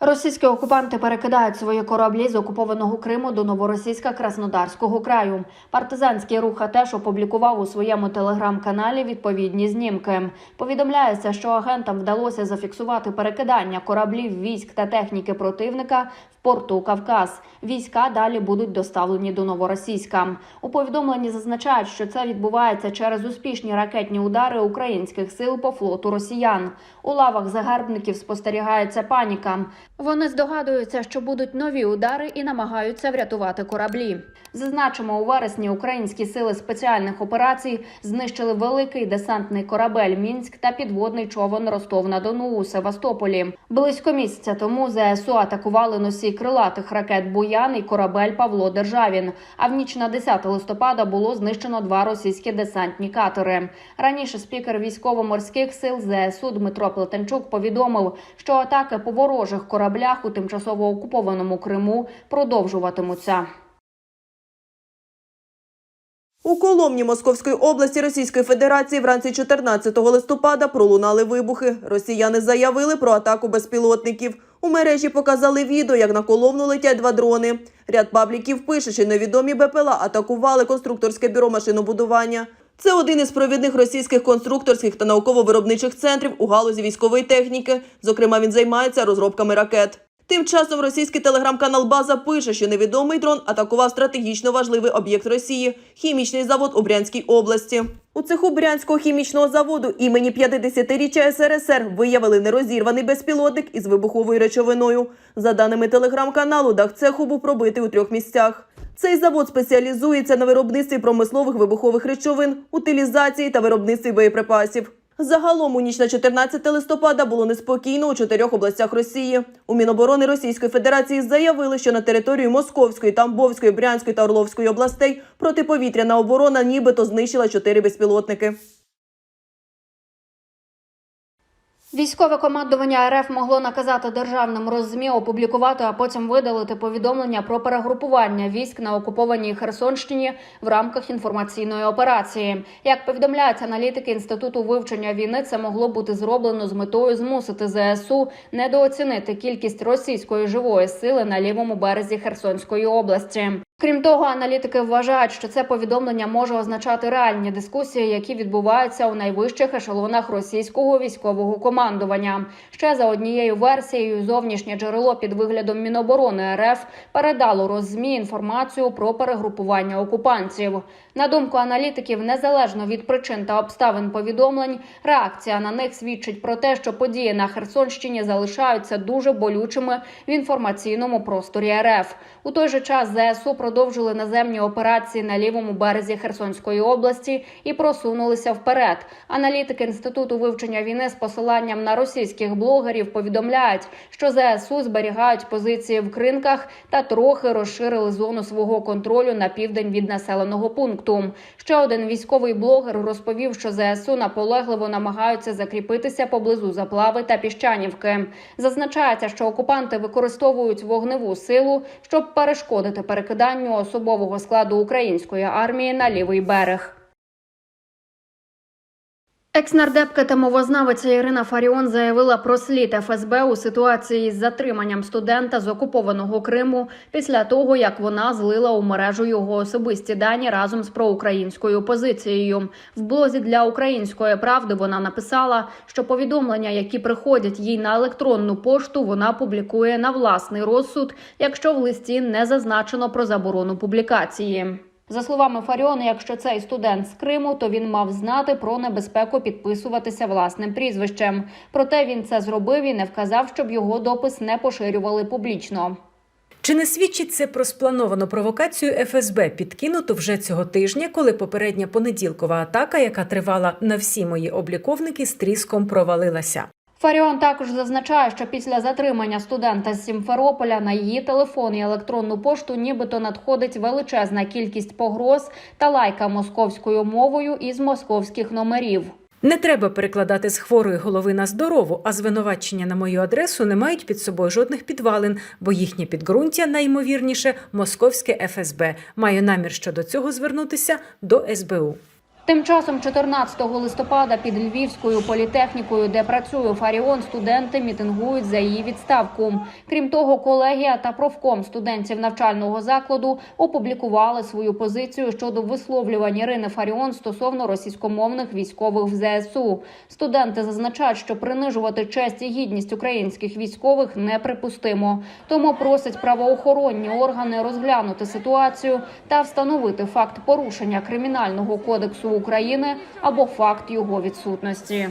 Російські окупанти перекидають свої кораблі з окупованого Криму до новоросійська Краснодарського краю. Партизанський рух теж опублікував у своєму телеграм-каналі відповідні знімки. Повідомляється, що агентам вдалося зафіксувати перекидання кораблів військ та техніки противника в порту Кавказ. Війська далі будуть доставлені до новоросійська. У повідомленні зазначають, що це відбувається через успішні ракетні удари українських сил по флоту росіян. У лавах загарбників спостерігається паніка. Вони здогадуються, що будуть нові удари і намагаються врятувати кораблі. Зазначимо, у вересні українські сили спеціальних операцій знищили великий десантний корабель Мінськ та підводний човен Ростов на Дону у Севастополі. Близько місяця тому ЗСУ атакували носій крилатих ракет Буян і корабель Павло Державін. А в ніч на 10 листопада було знищено два російські десантні катери. Раніше спікер військово-морських сил ЗСУ Дмитро Плетенчук повідомив, що атаки по ворожих кораблях у тимчасово окупованому Криму продовжуватимуться. У Коломні Московської області Російської Федерації вранці 14 листопада пролунали вибухи. Росіяни заявили про атаку безпілотників. У мережі показали відео, як на Коломну летять два дрони. Ряд пабліків пише, що невідомі БПЛА атакували конструкторське бюро машинобудування. Це один із провідних російських конструкторських та науково-виробничих центрів у галузі військової техніки. Зокрема, він займається розробками ракет. Тим часом російський телеграм-канал База пише, що невідомий дрон атакував стратегічно важливий об'єкт Росії хімічний завод у Брянській області. У цеху Брянського хімічного заводу імені 50-річчя СРСР виявили нерозірваний безпілотник із вибуховою речовиною. За даними телеграм-каналу, дах цеху був пробитий у трьох місцях. Цей завод спеціалізується на виробництві промислових вибухових речовин, утилізації та виробництві боєприпасів. Загалом у ніч на 14 листопада було неспокійно у чотирьох областях Росії. У Міноборони Російської Федерації заявили, що на території Московської, Тамбовської, Брянської та Орловської областей протиповітряна оборона нібито знищила чотири безпілотники. Військове командування РФ могло наказати державним роззмі опублікувати, а потім видалити повідомлення про перегрупування військ на окупованій Херсонщині в рамках інформаційної операції. Як повідомляють аналітики інституту вивчення війни, це могло бути зроблено з метою змусити ЗСУ недооцінити кількість російської живої сили на лівому березі Херсонської області. Крім того, аналітики вважають, що це повідомлення може означати реальні дискусії, які відбуваються у найвищих ешелонах російського військового командування. Ще за однією версією, зовнішнє джерело під виглядом Міноборони РФ передало роззмі інформацію про перегрупування окупантів. На думку аналітиків, незалежно від причин та обставин повідомлень, реакція на них свідчить про те, що події на Херсонщині залишаються дуже болючими в інформаційному просторі РФ. У той же час ЗСУ продовжили наземні операції на лівому березі Херсонської області і просунулися вперед. Аналітики інституту вивчення війни з посиланням на російських блогерів повідомляють, що ЗСУ зберігають позиції в кринках та трохи розширили зону свого контролю на південь від населеного пункту. Ще один військовий блогер розповів, що ЗСУ наполегливо намагаються закріпитися поблизу заплави та піщанівки. Зазначається, що окупанти використовують вогневу силу, щоб перешкодити перекиданню особового складу української армії на лівий берег. Екснардепка та мовознавиця Ірина Фаріон заявила про слід ФСБ у ситуації з затриманням студента з окупованого Криму після того, як вона злила у мережу його особисті дані разом з проукраїнською позицією. В блозі для української правди вона написала, що повідомлення, які приходять їй на електронну пошту, вона публікує на власний розсуд, якщо в листі не зазначено про заборону публікації. За словами Фаріона, якщо цей студент з Криму, то він мав знати про небезпеку підписуватися власним прізвищем. Проте він це зробив і не вказав, щоб його допис не поширювали публічно. Чи не свідчить це про сплановану провокацію ФСБ, підкинуту вже цього тижня, коли попередня понеділкова атака, яка тривала на всі мої обліковники, з тріском провалилася? Фаріон також зазначає, що після затримання студента з Сімферополя на її телефон і електронну пошту нібито надходить величезна кількість погроз та лайка московською мовою із московських номерів. Не треба перекладати з хворої голови на здорову, а звинувачення на мою адресу не мають під собою жодних підвалин, бо їхнє підґрунтя найімовірніше московське ФСБ. Маю намір щодо цього звернутися до СБУ. Тим часом, 14 листопада, під Львівською політехнікою, де працює Фаріон, студенти мітингують за її відставку. Крім того, колегія та профком студентів навчального закладу опублікували свою позицію щодо висловлювань Ірини Фаріон стосовно російськомовних військових в ЗСУ. Студенти зазначають, що принижувати честь і гідність українських військових неприпустимо. Тому просять правоохоронні органи розглянути ситуацію та встановити факт порушення кримінального кодексу України або факт його відсутності.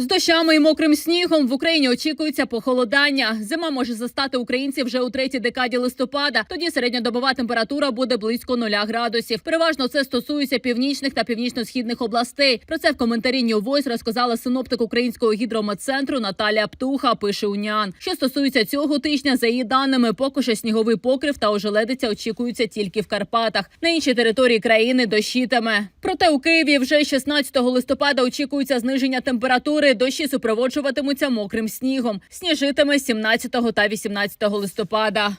З дощами і мокрим снігом в Україні очікується похолодання. Зима може застати українців вже у третій декаді листопада. Тоді середньодобова температура буде близько нуля градусів. Переважно це стосується північних та північно-східних областей. Про це в коментарі New Voice розказала синоптик українського гідрометцентру Наталія Птуха. Пише Уніан. Що стосується цього тижня, за її даними, поки що сніговий покрив та ожеледиця очікуються тільки в Карпатах. На іншій території країни дощитиме. Проте у Києві вже 16 листопада очікується зниження температури. Дощі супроводжуватимуться мокрим снігом. Сніжитиме 17 та 18 листопада.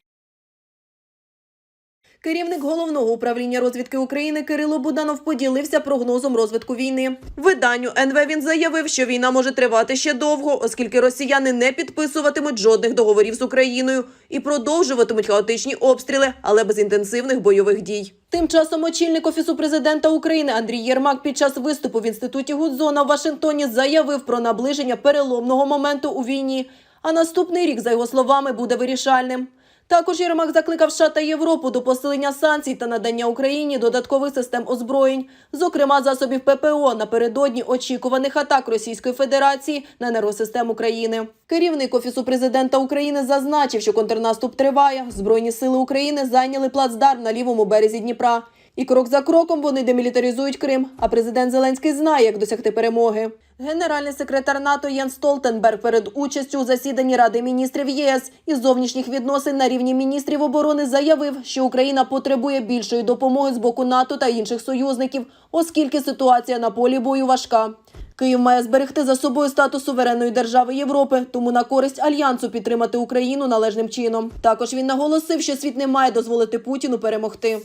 Керівник головного управління розвідки України Кирило Буданов поділився прогнозом розвитку війни. Виданню НВ він заявив, що війна може тривати ще довго, оскільки росіяни не підписуватимуть жодних договорів з Україною і продовжуватимуть хаотичні обстріли, але без інтенсивних бойових дій. Тим часом очільник офісу президента України Андрій Єрмак під час виступу в інституті Гудзона в Вашингтоні заявив про наближення переломного моменту у війні. А наступний рік, за його словами, буде вирішальним. Також Єрмак закликав США та Європу до посилення санкцій та надання Україні додаткових систем озброєнь, зокрема засобів ППО напередодні очікуваних атак Російської Федерації на енергосистему країни. Керівник офісу президента України зазначив, що контрнаступ триває. Збройні сили України зайняли плацдарм на лівому березі Дніпра. І крок за кроком вони демілітаризують Крим. А президент Зеленський знає, як досягти перемоги. Генеральний секретар НАТО Єн Столтенберг перед участю у засіданні Ради міністрів ЄС із зовнішніх відносин на рівні міністрів оборони заявив, що Україна потребує більшої допомоги з боку НАТО та інших союзників, оскільки ситуація на полі бою важка. Київ має зберегти за собою статус суверенної держави Європи, тому на користь альянсу підтримати Україну належним чином. Також він наголосив, що світ не має дозволити Путіну перемогти.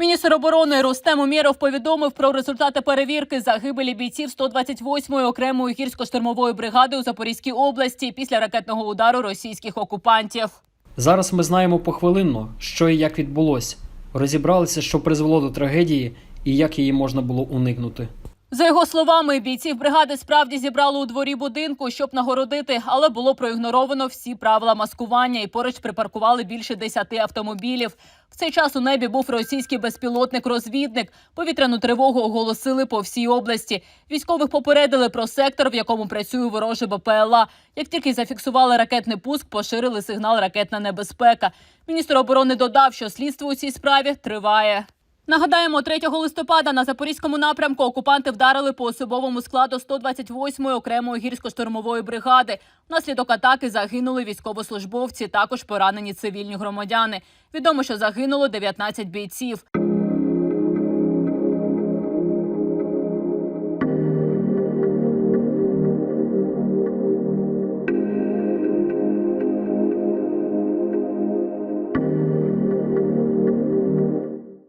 Міністр оборони Рустем Умєров повідомив про результати перевірки загибелі бійців 128-ї окремої гірсько-штурмової бригади у Запорізькій області після ракетного удару російських окупантів. Зараз ми знаємо похвилинно, що і як відбулося. Розібралися, що призвело до трагедії і як її можна було уникнути. За його словами, бійців бригади справді зібрали у дворі будинку, щоб нагородити, але було проігноровано всі правила маскування і поруч припаркували більше десяти автомобілів. В цей час у небі був російський безпілотник-розвідник. Повітряну тривогу оголосили по всій області. Військових попередили про сектор, в якому працює вороже БПЛА. Як тільки зафіксували ракетний пуск, поширили сигнал ракетна небезпека. Міністр оборони додав, що слідство у цій справі триває. Нагадаємо, 3 листопада на запорізькому напрямку окупанти вдарили по особовому складу 128-ї окремої гірсько-штурмової бригади. Внаслідок атаки загинули військовослужбовці, також поранені цивільні громадяни. Відомо, що загинуло 19 бійців.